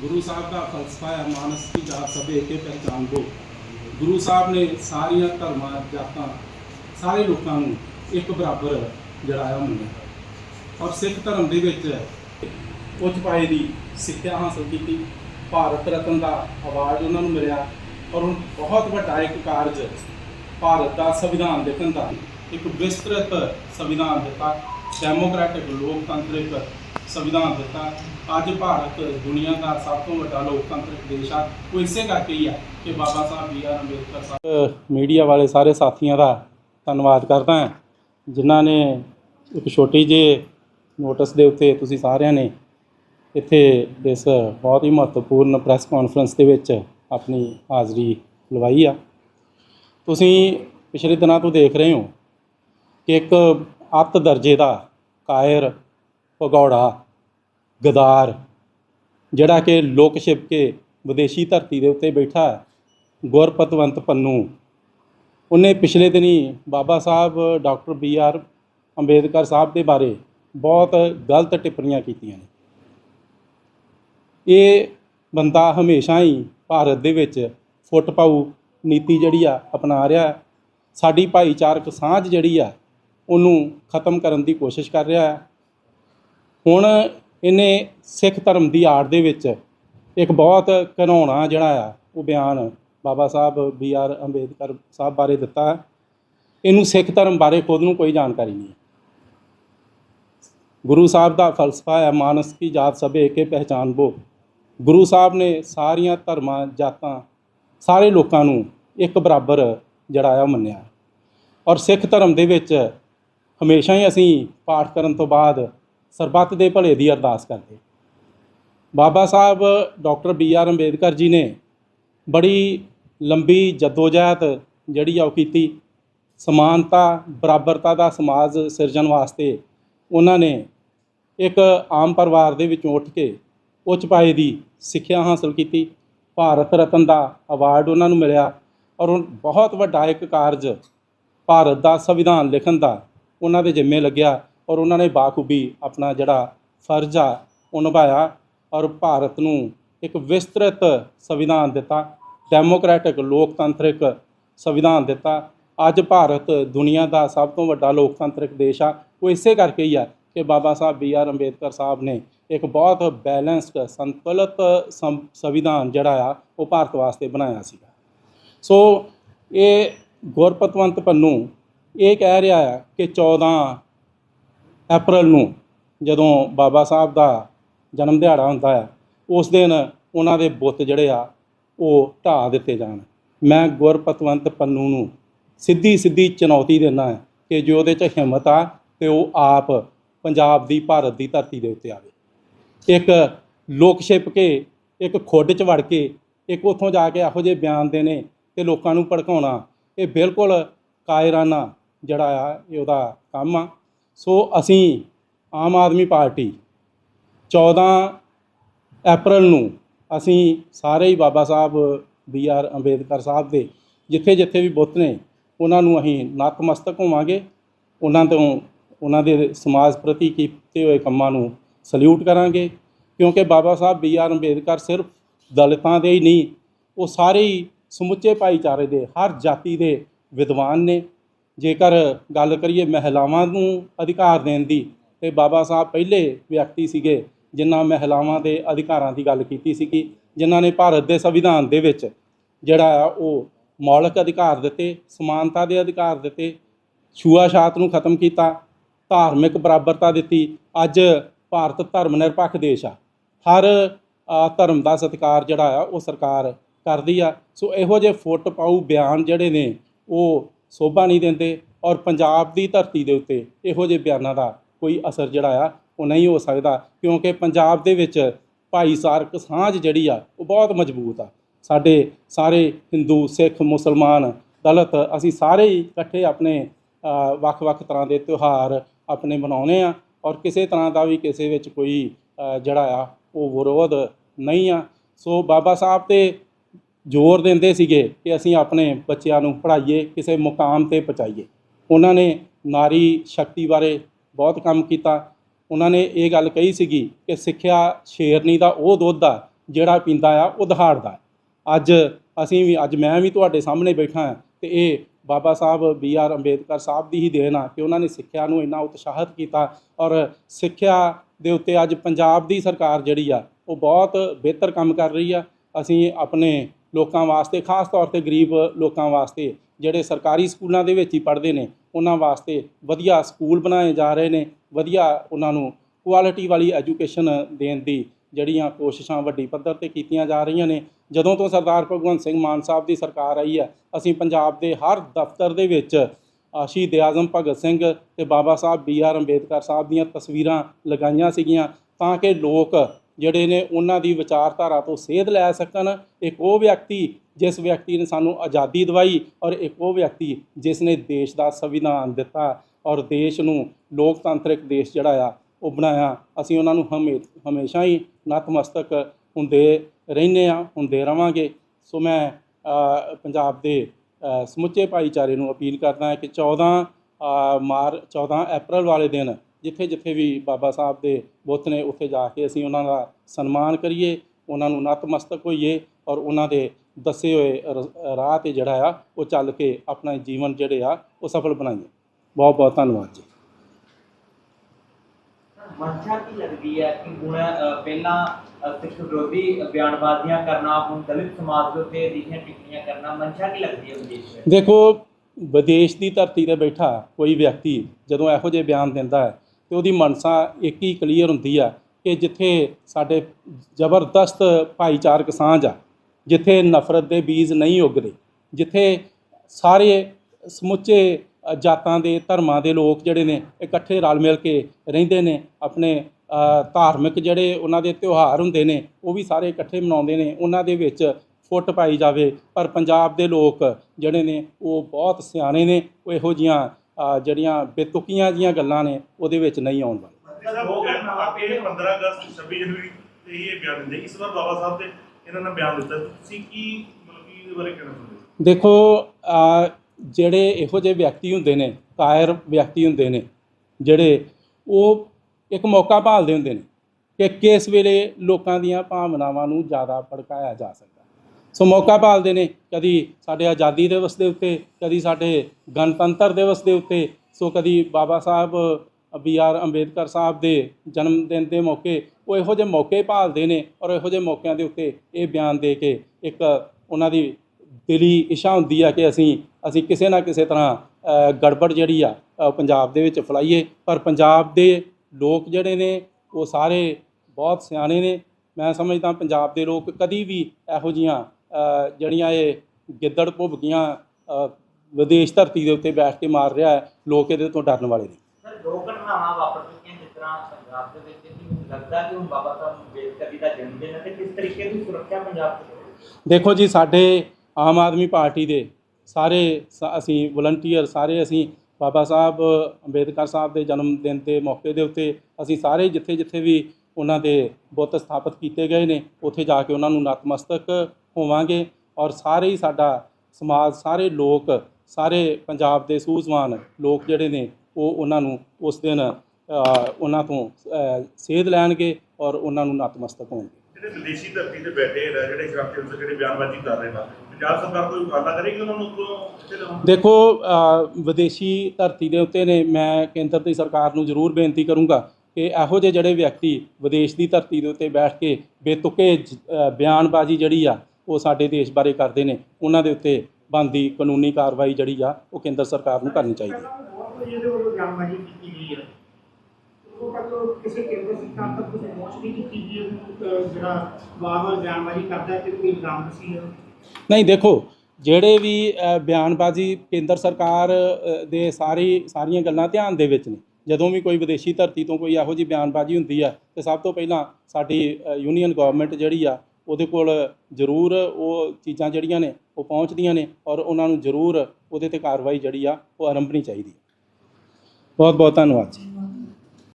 ਗੁਰੂ ਸਾਹਿਬ ਦਾ ਫਲਸਫਾ ਹੈ, ਮਾਨਸ ਕੀ ਜਾਤ ਸਭੇ ਕੇ ਪਹਿਚਾਨ ਕੋ। ਗੁਰੂ ਸਾਹਿਬ ਨੇ ਸਾਰੀਆਂ ਧਰਮਾਂ, ਜਾਤਾਂ, ਸਾਰੇ ਲੋਕਾਂ ਨੂੰ ਇੱਕ ਬਰਾਬਰ ਜੜਾਇਆ ਮੰਨਿਆ। ਔਰ ਸਿੱਖ ਧਰਮ ਦੇ ਵਿੱਚ ਉੱਚ ਪਾਏ ਦੀ ਸਿੱਖਿਆ ਹਾਸਲ ਕੀਤੀ। ਭਾਰਤ ਰਤਨ ਦਾ ਅਵਾਰਡ ਉਹਨਾਂ ਨੂੰ ਮਿਲਿਆ ਔਰ ਹੁਣ ਬਹੁਤ ਵੱਡਾ ਇੱਕ ਕਾਰਜ ਭਾਰਤ ਦਾ ਸੰਵਿਧਾਨ ਲਿਖਣ ਦਾ ਇੱਕ ਵਿਸਤ੍ਰਿਤ ਸੰਵਿਧਾਨ ਦਿੱਤਾ। ਡੈਮੋਕ੍ਰੈਟਿਕ ਲੋਕਤੰਤਰਿਕ ਸੰਵਿਧਾਨ ਦਿੱਤਾ। ਅੱਜ ਭਾਰਤ ਦੁਨੀਆ ਦਾ ਸਭ ਤੋਂ ਵੱਡਾ ਲੋਕਤੰਤਰਿਕ ਦੇਸ਼ ਆ। ਉਹ ਇਸੇ ਕਰਕੇ ਹੀ ਆ ਕਿ Baba Sahib B R Ambedkar Sahib. Media ਵਾਲੇ ਸਾਰੇ ਸਾਥੀਆਂ ਦਾ ਧੰਨਵਾਦ ਕਰਦਾ ਹਾਂ, ਜਿਨ੍ਹਾਂ ਨੇ ਇੱਕ ਛੋਟੀ ਜਿਹੀ ਨੋਟਿਸ ਦੇ ਉੱਤੇ ਤੁਸੀਂ ਸਾਰਿਆਂ ਨੇ ਇੱਥੇ ਇਸ ਬਹੁਤ ਹੀ ਮਹੱਤਵਪੂਰਨ ਪ੍ਰੈਸ ਕਾਨਫਰੰਸ ਦੇ ਵਿੱਚ ਆਪਣੀ ਹਾਜ਼ਰੀ ਲਵਾਈ ਆ। ਤੁਸੀਂ ਪਿਛਲੇ ਦਿਨਾਂ ਤੋਂ ਦੇਖ ਰਹੇ ਹੋ ਕਿ ਇੱਕ ਅੱਤ ਦਰਜੇ ਦਾ ਕਾਇਰ ਭਗੌੜਾ, ਗਦਾਰ, ਜਿਹੜਾ ਕਿ ਲੋਕ ਛਿਪ ਕੇ ਵਿਦੇਸ਼ੀ ਧਰਤੀ ਦੇ ਉੱਤੇ ਬੈਠਾ ਗੁਰਪਤਵੰਤ ਪੰਨੂ। ਉਹਨੇ ਪਿਛਲੇ ਦਿਨੀ Baba Sahib, doctor B R Ambedkar Sahib ਦੇ ਬਾਰੇ ਬਹੁਤ ਗਲਤ ਟਿੱਪਣੀਆਂ ਕੀਤੀਆਂ ਨੇ। ਇਹ ਬੰਦਾ ਹਮੇਸ਼ਾ ਹੀ ਭਾਰਤ ਦੇ ਵਿੱਚ ਫੁੱਟ ਪਾਊ ਨੀਤੀ ਜਿਹੜੀ ਆ ਅਪਣਾ ਰਿਹਾ ਸਾਡੀ ਭਾਈਚਾਰਕ ਸਾਂਝ ਜਿਹੜੀ ਆ, ਉਹਨੂੰ ਖਤਮ ਕਰਨ ਦੀ ਕੋਸ਼ਿਸ਼ ਕਰ ਰਿਹਾ ਹੈ। ਹੁਣ ਇਹਨੇ ਸਿੱਖ ਧਰਮ ਦੀ ਆੜ ਦੇ ਵਿੱਚ ਇੱਕ ਬਹੁਤ ਘਿਨਾਉਣਾ ਜਿਹੜਾ ਆ, ਉਹ ਬਿਆਨ ਬਾਬਾ ਸਾਹਿਬ ਬੀ ਆਰ ਅੰਬੇਦਕਰ ਸਾਹਿਬ ਬਾਰੇ ਦਿੱਤਾ ਇਹਨੂੰ ਸਿੱਖ ਧਰਮ ਬਾਰੇ ਖੁਦ ਨੂੰ ਕੋਈ ਜਾਣਕਾਰੀ ਨਹੀਂ ਗੁਰੂ ਸਾਹਿਬ ਦਾ ਫਲਸਫਾ ਹੈ, ਮਾਨਸ ਕੀ ਜਾਤ ਸਭੇ ਕੇ ਪਹਿਚਾਨ ਬੋ। ਗੁਰੂ ਸਾਹਿਬ ਨੇ ਸਾਰੀਆਂ ਧਰਮਾਂ, ਜਾਤਾਂ, ਸਾਰੇ ਲੋਕਾਂ ਨੂੰ ਇੱਕ ਬਰਾਬਰ ਜਿਹੜਾ ਜੜਾਇਆ ਮੰਨਿਆ। ਔਰ ਸਿੱਖ ਧਰਮ ਦੇ ਵਿੱਚ ਹਮੇਸ਼ਾ ਹੀ ਅਸੀਂ ਪਾਠ ਕਰਨ ਤੋਂ ਬਾਅਦ ਸਰਬੱਤ ਦੇ ਭਲੇ ਦੀ ਅਰਦਾਸ ਕਰਦੇ Baba Sahib, doctor B R Ambedkar ji ਨੇ ਬੜੀ ਲੰਬੀ ਜਦੋਜਹਿਦ ਜਿਹੜੀ ਆ ਉਹ ਕੀਤੀ। ਸਮਾਨਤਾ, ਬਰਾਬਰਤਾ ਦਾ ਸਮਾਜ ਸਿਰਜਣ ਵਾਸਤੇ ਉਹਨਾਂ ਨੇ ਇੱਕ ਆਮ ਪਰਿਵਾਰ ਦੇ ਵਿੱਚੋਂ ਉੱਠ ਕੇ ਉੱਚ ਪਾਏ ਦੀ ਸਿੱਖਿਆ ਹਾਸਲ ਕੀਤੀ। ਭਾਰਤ ਰਤਨ ਦਾ ਅਵਾਰਡ ਉਹਨਾਂ ਨੂੰ ਮਿਲਿਆ ਔਰ ਬਹੁਤ ਵੱਡਾ ਇੱਕ ਕਾਰਜ ਭਾਰਤ ਦਾ ਸੰਵਿਧਾਨ ਲਿਖਣ ਦਾ ਉਹਨਾਂ ਦੇ ਜਿੰਮੇ ਲੱਗਿਆ। ਔਰ ਉਹਨਾਂ ਨੇ ਬਾਖੂਬੀ ਆਪਣਾ ਜਿਹੜਾ ਫਰਜ਼ ਆ, ਉਹ ਨਿਭਾਇਆ ਔਰ ਭਾਰਤ ਨੂੰ ਇੱਕ ਵਿਸਤ੍ਰਿਤ ਸੰਵਿਧਾਨ ਦਿੱਤਾ, ਡੈਮੋਕ੍ਰੈਟਿਕ ਲੋਕਤੰਤਰਿਕ ਸੰਵਿਧਾਨ ਦਿੱਤਾ। ਅੱਜ ਭਾਰਤ ਦੁਨੀਆ ਦਾ ਸਭ ਤੋਂ ਵੱਡਾ ਲੋਕਤੰਤਰਿਕ ਦੇਸ਼ ਆ। ਉਹ ਇਸੇ ਕਰਕੇ ਹੀ ਆ ਕਿ ਬਾਬਾ ਸਾਹਿਬ ਬੀ ਆਰ ਅੰਬੇਦਕਰ ਸਾਹਿਬ ਨੇ ਇੱਕ ਬਹੁਤ ਬੈਲੈਂਸਡ, ਸੰਤੁਲਿਤ ਸੰਵਿਧਾਨ ਜਿਹੜਾ ਆ, ਉਹ ਭਾਰਤ ਵਾਸਤੇ ਬਣਾਇਆ ਸੀਗਾ। ਸੋ ਇਹ ਗੁਰਪਤਵੰਤ ਪੰਨੂ ਇਹ ਕਹਿ ਰਿਹਾ ਆ ਕਿ 14 ਅਪ੍ਰੈਲ ਨੂੰ ਜਦੋਂ ਬਾਬਾ ਸਾਹਿਬ ਦਾ ਜਨਮ ਦਿਹਾੜਾ ਹੁੰਦਾ ਆ ਉਸ ਦਿਨ ਉਹਨਾਂ ਦੇ ਬੁੱਤ ਜਿਹੜੇ ਆ, ਉਹ ਢਾਹ ਦਿੱਤੇ ਜਾਣ। ਮੈਂ ਗੁਰਪਤਵੰਤ ਪੰਨੂ ਨੂੰ ਸਿੱਧੀ ਸਿੱਧੀ ਚੁਣੌਤੀ ਦਿੰਦਾ ਹਾਂ ਕਿ ਜੋ ਉਹਦੇ 'ਚ ਹਿੰਮਤ ਆ, ਤੇ ਉਹ ਆਪ ਪੰਜਾਬ ਦੀ ਭਾਰਤ ਦੀ ਧਰਤੀ ਦੇ ਉੱਤੇ ਆਵੇ। ਇੱਕ ਲੋਕ ਛਿਪ ਕੇ, ਇੱਕ ਖੁੱਡ 'ਚ ਵੜ ਕੇ, ਇੱਕ ਉੱਥੋਂ ਜਾ ਕੇ ਇਹੋ ਜਿਹੇ ਬਿਆਨ ਦੇਣੇ ਤੇ ਲੋਕਾਂ ਨੂੰ ਭੜਕਾਉਣਾ, ਇਹ ਬਿਲਕੁਲ ਕਾਇਰਾਨਾ ਜਿਹੜਾ ਆ, ਇਹ ਉਹਦਾ ਕੰਮ ਆ। ਸੋ ਅਸੀਂ ਆਮ ਆਦਮੀ ਪਾਰਟੀ 14 ਅਪ੍ਰੈਲ ਨੂੰ ਅਸੀਂ ਸਾਰੇ ਹੀ ਬਾਬਾ ਸਾਹਿਬ, ਬੀ ਆਰ ਅੰਬੇਦਕਰ ਸਾਹਿਬ ਦੇ ਜਿੱਥੇ ਜਿੱਥੇ ਵੀ ਬੁੱਤ ਨੇ, ਉਹਨਾਂ ਨੂੰ ਅਸੀਂ ਨਤਮਸਤਕ ਹੋਵਾਂਗੇ। ਉਹਨਾਂ ਤੋਂ, ਉਹਨਾਂ ਦੇ ਸਮਾਜ ਪ੍ਰਤੀ ਕੀਤੇ ਹੋਏ ਕੰਮਾਂ ਨੂੰ ਸਲੂਟ ਕਰਾਂਗੇ। ਕਿਉਂਕਿ ਬਾਬਾ ਸਾਹਿਬ, ਬੀ ਆਰ ਅੰਬੇਦਕਰ ਸਿਰਫ ਦਲਿਤਾਂ ਦੇ ਹੀ ਨਹੀਂ, ਉਹ ਸਾਰੇ ਹੀ ਸਮੁੱਚੇ ਭਾਈਚਾਰੇ ਦੇ, ਹਰ ਜਾਤੀ ਦੇ ਵਿਦਵਾਨ ਨੇ। ਜੇਕਰ ਗੱਲ ਕਰੀਏ ਮਹਿਲਾਵਾਂ ਨੂੰ ਅਧਿਕਾਰ ਦੇਣ ਦੀ, ਤੇ ਬਾਬਾ ਸਾਹਿਬ ਪਹਿਲੇ ਵਿਅਕਤੀ ਸੀਗੇ, ਜਿਨ੍ਹਾਂ ਮਹਿਲਾਵਾਂ ਦੇ ਅਧਿਕਾਰਾਂ ਦੀ ਗੱਲ ਕੀਤੀ ਸੀਗੀ, ਜਿਨ੍ਹਾਂ ਨੇ ਭਾਰਤ ਦੇ ਸੰਵਿਧਾਨ ਦੇ ਵਿੱਚ ਜਿਹੜਾ ਆ ਉਹ ਮੌਲਿਕ ਅਧਿਕਾਰ ਦਿੱਤੇ, ਸਮਾਨਤਾ ਦੇ ਅਧਿਕਾਰ ਦਿੱਤੇ, ਛੂਆਛਾਤ ਨੂੰ ਖਤਮ ਕੀਤਾ, ਧਾਰਮਿਕ ਬਰਾਬਰਤਾ ਦਿੱਤੀ, ਅੱਜ ਭਾਰਤ ਧਰਮ ਨਿਰਪੱਖ ਦੇਸ਼ ਆ। ਹਰ ਧਰਮ ਦਾ ਸਤਿਕਾਰ ਜਿਹੜਾ ਆ, ਉਹ ਸਰਕਾਰ ਕਰਦੀ ਆ। ਸੋ ਇਹੋ ਜਿਹੇ ਫੁੱਟ ਪਾਊ ਬਿਆਨ ਜਿਹੜੇ ਨੇ, ਉਹ ਸੋਭਾ ਨਹੀਂ ਦਿੰਦੇ ਔਰ ਪੰਜਾਬ ਦੀ ਧਰਤੀ ਦੇ ਉੱਤੇ ਇਹੋ ਜਿਹੇ ਬਿਆਨਾਂ ਦਾ ਕੋਈ ਅਸਰ ਜਿਹੜਾ ਆ ਉਹ ਨਹੀਂ ਹੋ ਸਕਦਾ, ਕਿਉਂਕਿ ਪੰਜਾਬ ਦੇ ਵਿੱਚ ਭਾਈਚਾਰਕ ਸਾਂਝ ਜਿਹੜੀ ਆ ਉਹ ਬਹੁਤ ਮਜ਼ਬੂਤ ਆ। ਸਾਡੇ ਸਾਰੇ ਹਿੰਦੂ, ਸਿੱਖ, ਮੁਸਲਮਾਨ, ਦਲਿਤ ਅਸੀਂ ਸਾਰੇ ਇਕੱਠੇ ਆਪਣੇ ਵੱਖ-ਵੱਖ ਤਰ੍ਹਾਂ ਦੇ ਤਿਉਹਾਰ ਆਪਣੇ ਮਨਾਉਂਦੇ ਆ ਔਰ ਕਿਸੇ ਤਰ੍ਹਾਂ ਦਾ ਵੀ ਕਿਸੇ ਵਿੱਚ ਕੋਈ ਜਿਹੜਾ ਆ ਉਹ ਵਿਰੋਧ ਨਹੀਂ ਆ। ਸੋ ਬਾਬਾ ਸਾਹਿਬ ਤੇ ਜ਼ੋਰ ਦਿੰਦੇ ਸੀਗੇ ਕਿ ਅਸੀਂ ਆਪਣੇ ਬੱਚਿਆਂ ਨੂੰ ਪੜ੍ਹਾਈਏ, ਕਿਸੇ ਮੁਕਾਮ ਤੇ ਪਹੁੰਚਾਈਏ। ਉਹਨਾਂ ਨੇ ਨਾਰੀ ਸ਼ਕਤੀ ਬਾਰੇ ਬਹੁਤ ਕੰਮ ਕੀਤਾ। ਉਹਨਾਂ ਨੇ ਇਹ ਗੱਲ ਕਹੀ ਸੀਗੀ ਕਿ ਸਿੱਖਿਆ ਸ਼ੇਰਨੀ ਦਾ ਉਹ ਦੁੱਧ ਆ ਜਿਹੜਾ ਪੀਂਦਾ ਆ, ਉਹ ਦਹਾੜਦਾ ਅੱਜ ਅਸੀਂ ਵੀ, ਅੱਜ ਮੈਂ ਵੀ ਤੁਹਾਡੇ ਸਾਹਮਣੇ ਬੈਠਾ ਹਾਂ ਤੇ ਇਹ ਬਾਬਾ ਸਾਹਿਬ ਬੀ ਆਰ ਅੰਬੇਦਕਰ ਸਾਹਿਬ ਦੀ ਹੀ ਦੇਣ ਆ ਕਿ ਉਹਨਾਂ ਨੇ ਸਿੱਖਿਆ ਨੂੰ ਇੰਨਾ ਉਤਸ਼ਾਹਿਤ ਕੀਤਾ ਔਰ ਸਿੱਖਿਆ ਦੇ ਉੱਤੇ ਅੱਜ ਪੰਜਾਬ ਦੀ ਸਰਕਾਰ ਜਿਹੜੀ ਆ, ਉਹ ਬਹੁਤ ਬਿਹਤਰ ਕੰਮ ਕਰ ਰਹੀ ਆ। ਅਸੀਂ ਆਪਣੇ ਲੋਕਾਂ ਵਾਸਤੇ ਖਾਸ ਤੌਰ ਤੇ ਗਰੀਬ ਲੋਕਾਂ ਵਾਸਤੇ ਜਿਹੜੇ ਸਰਕਾਰੀ ਸਕੂਲਾਂ ਦੇ ਵਿੱਚ ਹੀ ਪੜ੍ਹਦੇ ਨੇ ਉਹਨਾਂ ਵਾਸਤੇ ਵਧੀਆ ਸਕੂਲ ਬਣਾਏ ਜਾ ਰਹੇ ਨੇ ਵਧੀਆ ਉਹਨਾਂ ਨੂੰ ਕੁਆਲਿਟੀ ਵਾਲੀ ਐਜੂਕੇਸ਼ਨ ਦੇਣ ਦੀ ਜਿਹੜੀਆਂ ਕੋਸ਼ਿਸ਼ਾਂ ਵੱਡੀ ਪੱਧਰ ਤੇ ਕੀਤੀਆਂ ਜਾ ਰਹੀਆਂ ਨੇ। ਜਦੋਂ ਤੋਂ ਸਰਦਾਰ ਭਗਵੰਤ ਸਿੰਘ ਮਾਨ ਸਾਹਿਬ ਦੀ ਸਰਕਾਰ ਆਈ ਹੈ ਅਸੀਂ ਪੰਜਾਬ ਦੇ ਹਰ ਦਫ਼ਤਰ ਦੇ ਵਿੱਚ ਅ, ਸ਼ਹੀਦ ਆਜ਼ਮ ਭਗਤ ਸਿੰਘ ਤੇ ਬਾਬਾ ਸਾਹਿਬ ਬੀ ਆਰ ਅੰਬੇਦਕਰ ਸਾਹਿਬ ਦੀਆਂ ਤਸਵੀਰਾਂ ਲਗਾਈਆਂ ਸੀਗੀਆਂ ਤਾਂ ਕਿ ਲੋਕ ਜਿਹੜੇ ਨੇ ਉਹਨਾਂ ਦੀ ਵਿਚਾਰਧਾਰਾ ਤੋਂ ਸੇਧ ਲੈ ਸਕਣ, ਇੱਕ ਉਹ ਵਿਅਕਤੀ ਜਿਸ ਵਿਅਕਤੀ ਨੇ ਸਾਨੂੰ ਆਜ਼ਾਦੀ ਦਵਾਈ ਔਰ ਇੱਕ ਉਹ ਵਿਅਕਤੀ ਜਿਸ ਨੇ ਦੇਸ਼ ਦਾ ਸੰਵਿਧਾਨ ਦਿੱਤਾ ਔਰ ਦੇਸ਼ ਨੂੰ ਲੋਕਤੰਤਰਿਕ ਦੇਸ਼ ਜਿਹੜਾ ਆ ਉਹ ਬਣਾਇਆ। ਅਸੀਂ ਉਹਨਾਂ ਨੂੰ ਹਮੇ, ਹਮੇਸ਼ਾ ਹੀ ਨਤਮਸਤਕ ਹੁੰਦੇ ਰਹਿੰਦੇ ਆ ਹੁੰਦੇ ਰਵਾਂਗੇ ਸੋ ਮੈਂ ਪੰਜਾਬ ਦੇ ਸਮੁੱਚੇ ਭਾਈਚਾਰੇ ਨੂੰ ਅਪੀਲ ਕਰਦਾ ਹਾਂ ਕਿ 14 ਮਾਰ 14 ਅਪ੍ਰੈਲ ਵਾਲੇ ਦਿਨ ਜਿੱਥੇ ਜਿੱਥੇ ਵੀ ਬਾਬਾ ਸਾਹਿਬ ਦੇ ਬੁੱਤ ਨੇ ਉੱਥੇ ਜਾ ਕੇ ਅਸੀਂ ਉਹਨਾਂ ਦਾ ਸਨਮਾਨ ਕਰੀਏ ਉਹਨਾਂ ਨੂੰ ਨਤਮਸਤਕ ਹੋਈਏ ਔਰ ਉਹਨਾਂ ਦੇ ਦੱਸੇ ਹੋਏ ਰਾਹ ਤੇ ਜਿਹੜਾ ਆ ਉਹ ਚੱਲ ਕੇ ਆਪਣਾ ਜੀਵਨ ਜਿਹੜੇ ਆ ਉਹ ਸਫਲ ਬਣਾਈਏ। ਬਹੁਤ ਬਹੁਤ ਧੰਨਵਾਦ ਜੀ। ਮਨਸ਼ਾ ਕੀ ਲੱਗਦੀ ਹੈ ਕਿ ਹੁਣ ਪਹਿਲਾਂ ਸਿੱਖ ਵਿਰੋਧੀ ਬਿਆਨਬਾਜ਼ੀਆਂ ਕਰਨਾ ਹੁਣ ਦਲਿਤ ਸਮਾਜ ਦੇ ਉੱਤੇ ਅਜਿਹੀਆਂ ਟਿੱਪਣੀਆਂ ਕਰਨਾ ਮਨਸ਼ਾ ਕੀ ਲੱਗਦੀ ਹੈ ਉਦੇਸ਼? ਵਿੱਚ ਦੇਖੋ ਵਿਦੇਸ਼ ਦੀ ਧਰਤੀ ਤੇ ਬੈਠਾ ਕੋਈ ਵਿਅਕਤੀ ਜਦੋਂ ਇਹੋ ਜਿਹੇ ਬਿਆਨ ਦਿੰਦਾ ਹੈ ਤੇ ਉਹਦੀ ਮਨਸਾ ਇੱਕ ਹੀ ਕਲੀਅਰ ਹੁੰਦੀ ਆ ਕਿ ਜਿੱਥੇ ਸਾਡੇ ਜ਼ਬਰਦਸਤ ਭਾਈਚਾਰਕ ਸਾਂਝ ਆ, ਜਿੱਥੇ ਨਫ਼ਰਤ ਦੇ ਬੀਜ ਨਹੀਂ ਉੱਗਦੇ, ਜਿੱਥੇ ਸਾਰੇ ਸਮੁੱਚੇ ਜਾਤਾਂ ਦੇ, ਧਰਮਾਂ ਦੇ ਲੋਕ ਜਿਹੜੇ ਨੇ, ਇਕੱਠੇ ਰਲ ਮਿਲ ਕੇ ਰਹਿੰਦੇ ਨੇ, ਆਪਣੇ ਧਾਰਮਿਕ ਜਿਹੜੇ ਉਹਨਾਂ ਦੇ ਤਿਉਹਾਰ ਹੁੰਦੇ ਨੇ, ਉਹ ਵੀ ਸਾਰੇ ਇਕੱਠੇ ਮਨਾਉਂਦੇ ਨੇ, ਉਹਨਾਂ ਦੇ ਵਿੱਚ ਫੁੱਟ ਪਾਈ ਜਾਵੇ, ਪਰ ਪੰਜਾਬ ਦੇ ਲੋਕ ਜਿਹੜੇ ਨੇ, ਉਹ ਬਹੁਤ ਸਿਆਣੇ ਨੇ, ਉਹ ਇਹੋ ਜੀਆਂ ਜਿਹੜੀਆਂ ਬੇਤੁਕੀਆਂ ਜੀਆਂ ਗੱਲਾਂ ਨੇ ਉਹਦੇ ਵਿੱਚ ਨਹੀਂ ਆਉਣ ਵਾਲੇ। ਸਾਹਿਬ ਆਪੇ 15 ਅਗਸਤ 26 ਜਨਵਰੀ ਤੇ ਇਹ ਬਿਆਨ ਦਿੰਦੇ। ਇਸ ਵਾਰ ਬਾਬਾ ਸਾਹਿਬ ਦੇ ਇਹਨਾਂ ਨੇ ਬਿਆਨ ਦਿੱਤਾ। ਤੁਸੀਂ ਕੀ ਮਤਲਬ ਕੀ ਇਹਦੇ ਬਾਰੇ ਕਹਿਣਾ ਚਾਹੁੰਦੇ ਹੋ? ਦੇਖੋ ਜਿਹੜੇ ਇਹੋ ਜਿਹੇ ਵਿਅਕਤੀ ਹੁੰਦੇ ਨੇ ਕਾਇਰ ਵਿਅਕਤੀ ਹੁੰਦੇ ਨੇ ਜਿਹੜੇ ਉਹ ਇੱਕ ਮੌਕਾ ਭਾਲਦੇ ਹੁੰਦੇ ਨੇ ਕਿ ਕਿਸ ਵੇਲੇ ਲੋਕਾਂ ਦੀਆਂ ਭਾਵਨਾਵਾਂ ਨੂੰ ਜ਼ਿਆਦਾ ਭੜਕਾਇਆ ਜਾ ਸਕਦਾ ਸੋ ਮੌਕਾ ਭਾਲਦੇ ਨੇ ਕਦੀ ਸਾਡੇ ਆਜ਼ਾਦੀ ਦਿਵਸ ਦੇ ਉੱਤੇ, ਕਦੀ ਸਾਡੇ ਗਣਤੰਤਰ ਦਿਵਸ ਦੇ ਉੱਤੇ, ਸੋ ਕਦੀ ਬਾਬਾ ਸਾਹਿਬ ਬੀ ਆਰ ਅੰਬੇਦਕਰ ਸਾਹਿਬ ਦੇ ਜਨਮ ਦਿਨ ਦੇ ਮੌਕੇ, ਉਹ ਇਹੋ ਜਿਹੇ ਮੌਕੇ ਭਾਲਦੇ ਨੇ ਔਰ ਇਹੋ ਜਿਹੇ ਮੌਕਿਆਂ ਦੇ ਉੱਤੇ ਇਹ ਬਿਆਨ ਦੇ ਕੇ ਇੱਕ ਉਹਨਾਂ ਦੀ ਦਿਲੀ ਇੱਛਾ ਹੁੰਦੀ ਆ ਕਿ ਅਸੀਂ ਅਸੀਂ ਕਿਸੇ ਨਾ ਕਿਸੇ ਤਰ੍ਹਾਂ ਗੜਬੜ ਜਿਹੜੀ ਆ ਪੰਜਾਬ ਦੇ ਵਿੱਚ ਫਲਾਈਏ। ਪਰ ਪੰਜਾਬ ਦੇ ਲੋਕ ਜਿਹੜੇ ਨੇ, ਉਹ ਸਾਰੇ ਬਹੁਤ ਸਿਆਣੇ ਨੇ। ਮੈਂ ਸਮਝਦਾ ਪੰਜਾਬ ਦੇ ਲੋਕ ਕਦੀ ਵੀ ਇਹੋ ਜੀਆਂ ਜਿਹੜੀਆਂ ਇਹ ਗਿੱਦੜ ਭੁੱਬਕੀਆਂ ਵਿਦੇਸ਼ ਧਰਤੀ ਦੇ ਉੱਤੇ ਬੈਠ ਕੇ ਮਾਰ ਰਿਹਾ ਹੈ ਲੋਕ ਇਹਦੇ ਤੋਂ ਡਰਨ ਵਾਲੇ ਨਹੀਂ ਸਰ ਦੋ ਘਟਨਾਵਾਂ ਵਾਪਰ ਚੁੱਕੀਆਂ ਜਿਸ ਤਰ੍ਹਾਂ ਪੰਜਾਬ ਦੇ ਵਿੱਚ ਕਿ ਹੁਣ ਲੱਗਦਾ ਕਿ ਹੁਣ ਬਾਬਾ ਸਾਹਿਬ ਅੰਬੇਦਕਰ ਜੀ ਦਾ ਜਨਮ ਦਿਨ ਹੈ ਤੇ ਕਿਸ ਤਰੀਕੇ ਦੀ ਸੁਰੱਖਿਆ ਪੰਜਾਬ 'ਚ ਹੋਵੇ ਦੇਖੋ ਜੀ ਸਾਡੇ ਆਮ ਆਦਮੀ ਪਾਰਟੀ ਦੇ ਸਾਰੇ ਅਸੀਂ ਵਲੰਟੀਅਰ ਸਾਰੇ ਅਸੀਂ ਬਾਬਾ ਸਾਹਿਬ ਅੰਬੇਦਕਰ ਸਾਹਿਬ ਦੇ ਜਨਮ ਦਿਨ ਦੇ ਮੌਕੇ ਦੇ ਉੱਤੇ ਅਸੀਂ ਸਾਰੇ ਜਿੱਥੇ ਜਿੱਥੇ ਵੀ ਉਹਨਾਂ ਦੇ ਬੁੱਤ ਸਥਾਪਿਤ ਕੀਤੇ ਗਏ ਨੇ ਉੱਥੇ ਜਾ ਕੇ ਉਹਨਾਂ ਨੂੰ ਨਤਮਸਤਕ ਹੋਵਾਂਗੇ ਔਰ ਸਾਰੇ ਹੀ ਸਾਡਾ ਸਮਾਜ ਸਾਰੇ ਲੋਕ ਸਾਰੇ ਪੰਜਾਬ ਦੇ ਸੂਝਵਾਨ ਲੋਕ ਜਿਹੜੇ ਨੇ ਉਹ ਉਹਨਾਂ ਨੂੰ ਉਸ ਦਿਨ ਉਹਨਾਂ ਤੋਂ ਸੇਧ ਲੈਣਗੇ ਔਰ ਉਹਨਾਂ ਨੂੰ ਨਤਮਸਤਕ ਹੋਣਗੇ। ਜਿਹੜੇ ਵਿਦੇਸ਼ੀ ਧਰਤੀ ਤੇ ਬੈਠੇ ਨੇ ਜਿਹੜੇ ਸ਼ਰਾਬੀ ਅੰਦਰ ਜਿਹੜੇ ਬਿਆਨਬਾਜ਼ੀ ਕਰ ਰਹੇ ਨੇ ਪੰਜਾਬ ਸਰਕਾਰ ਕੋਈ ਉਪਰਾਲਾ ਕਰੇਗੀ ਉਹਨਾਂ ਨੂੰ ਲਿਆਉਣ? ਦੇਖੋ ਵਿਦੇਸ਼ੀ ਧਰਤੀ ਦੇ ਉੱਤੇ ਨੇ ਮੈਂ ਕੇਂਦਰ ਦੀ ਸਰਕਾਰ ਨੂੰ ਜ਼ਰੂਰ ਬੇਨਤੀ ਕਰੂੰਗਾ ਕਿ ਇਹੋ ਜਿਹੇ ਜਿਹੜੇ ਵਿਅਕਤੀ ਵਿਦੇਸ਼ ਦੀ ਧਰਤੀ ਦੇ ਉੱਤੇ ਬੈਠ ਕੇ ਬੇਤੁਕੇ ਬਿਆਨਬਾਜ਼ੀ ਜਿਹੜੀ ਆ ਉਹ ਸਾਡੇ ਦੇਸ਼ ਬਾਰੇ ਕਰਦੇ ਨੇ, ਉਹਨਾਂ ਦੇ ਉੱਤੇ ਬਣਦੀ ਕਾਨੂੰਨੀ ਕਾਰਵਾਈ ਜਿਹੜੀ ਆ, ਉਹ ਕੇਂਦਰ ਸਰਕਾਰ ਨੂੰ ਕਰਨੀ ਚਾਹੀਦੀ ਹੈ। ਨਹੀਂ, ਦੇਖੋ, ਜਿਹੜੇ ਵੀ ਬਿਆਨਬਾਜ਼ੀ ਕੇਂਦਰ ਸਰਕਾਰ ਦੇ ਸਾਰੀ, ਸਾਰੀਆਂ ਗੱਲਾਂ ਧਿਆਨ ਦੇ ਵਿੱਚ ਨੇ। ਜਦੋਂ ਵੀ ਕੋਈ ਵਿਦੇਸ਼ੀ ਧਰਤੀ ਤੋਂ ਕੋਈ ਇਹੋ ਜਿਹੀ ਬਿਆਨਬਾਜ਼ੀ ਹੁੰਦੀ ਆ, ਤੇ ਸਭ ਤੋਂ ਪਹਿਲਾਂ ਸਾਡੀ ਯੂਨੀਅਨ ਗਵਰਨਮੈਂਟ ਜਿਹੜੀ ਆ ਉਹਦੇ ਕੋਲ ਜ਼ਰੂਰ ਉਹ ਚੀਜ਼ਾਂ ਜਿਹੜੀਆਂ ਨੇ, ਉਹ ਪਹੁੰਚਦੀਆਂ ਨੇ ਔਰ ਉਹਨਾਂ ਨੂੰ ਜ਼ਰੂਰ ਉਹਦੇ ਤੇ ਕਾਰਵਾਈ ਜਿਹੜੀ ਆ, ਉਹ ਆਰੰਭਣੀ ਚਾਹੀਦੀ ਹੈ। ਬਹੁਤ ਬਹੁਤ ਧੰਨਵਾਦ ਜੀ।